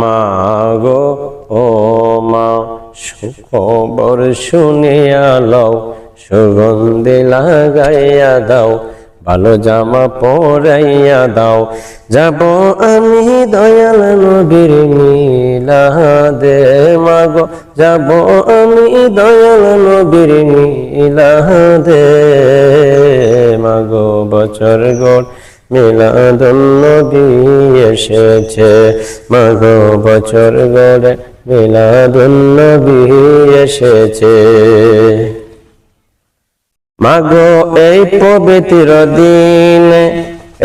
মা গো ও মা, সুখবর শুনিয়া লও, সুগন্ধি লাগাইয়া দাও, ভালো জামা পরাইয়া দাও। যাব আমি দয়াল নবীর মিলাদে মাগো, যাব আমি দয়াল নবীর মিলাদে মাগো, বছর গোল এসেছে। মাগো বছর গড়ে এসেছে। মাগো এই পবিত্র দিনে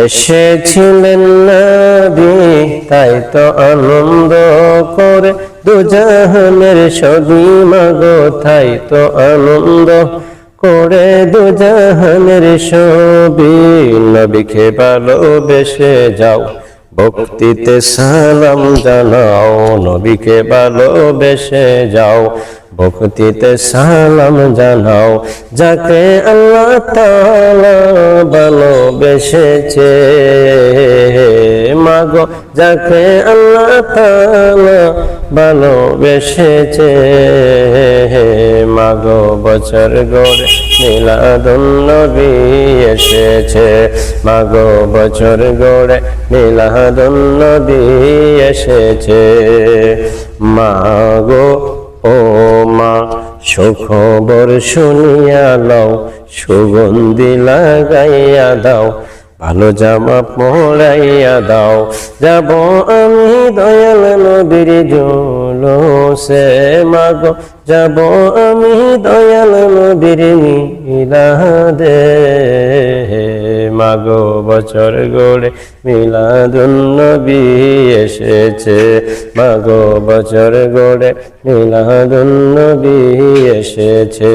এসেছিলেন নবী, তাই তো আনন্দ করে দুজাহানের ছবি মাগো, তাই তো আনন্দ করে দুজাহানের ছবি। নবীকে ভালোবেসে যাও, ভক্তিতে সালাম জানাও। নবীকে ভালোবেসে যাও, ভক্তিতে সালাম জানাও। যাকে আল্লাহ ভালোবেসেছে। মাগো, যাকে আল্লাহ তাআলা ভালোবেসেছে। মাগো বছর গড়ে মিলাদুন নবী এসেছে। মাগো বছর গড়ে মিলাদুন নবী এসেছে। মাগো ও মা, সুখবর শুনিয়া লও, সুগন্ধি লাগাইয়া দাও, ভালো জামা পরাইয়া দাও। যাব আমি দয়াল নবীর জলসে মাগো, যাব আমি দয়াল নবীর মিলাদে। মাগো, বছর গড়ে মিলাদুন নবী এসেছে। মাগো, বছর গড়ে মিলাদুন নবী এসেছে।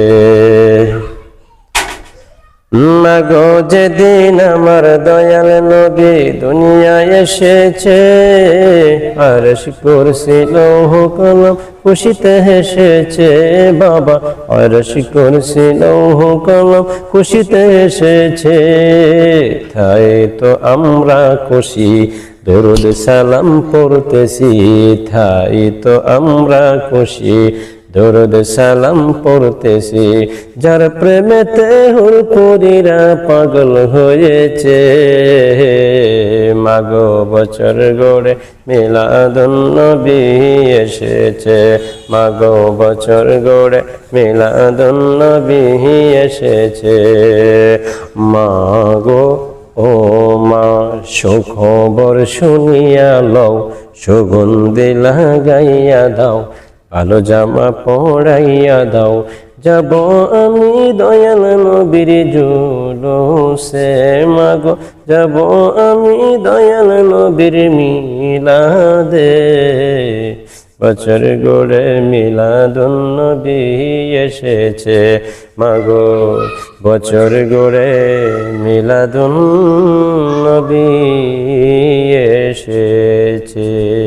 মাগো যেদিন আমার দয়াল নবী দুনিয়ায় এসেছে। আর করছিল কলম, খুশিতে হেসেছে বাবা। আর করছিল কলম, খুশিতে এসেছে তাই তো আমরা খুশি, দরুদ সালাম পড়তেছি। তাই তো আমরা খুশি দরুদ সালাম পড়তেছি, যার প্রেমেতে হুরপুরিরা পাগল হয়েছে। মাগো বছর গড়ে মিলাদুন নবী এসেছে, মাগো বছর গড়ে মিলাদুন নবী এসেছে। মাগো, ও মা, সুখবর শুনিয়া লও, সুগন্ধি লাগাইয়া দাও ভালো জামা পড়াইয়া দাও। যাব আমি দয়াল নবীর জুলুসে, মাগো। যাব আমি দয়াল নবীর মিলাদে। বছর গড়ে মিলাদুন নবী এসেছে, মাগো। বছর গড়ে মিলাদুন নবী এসেছে।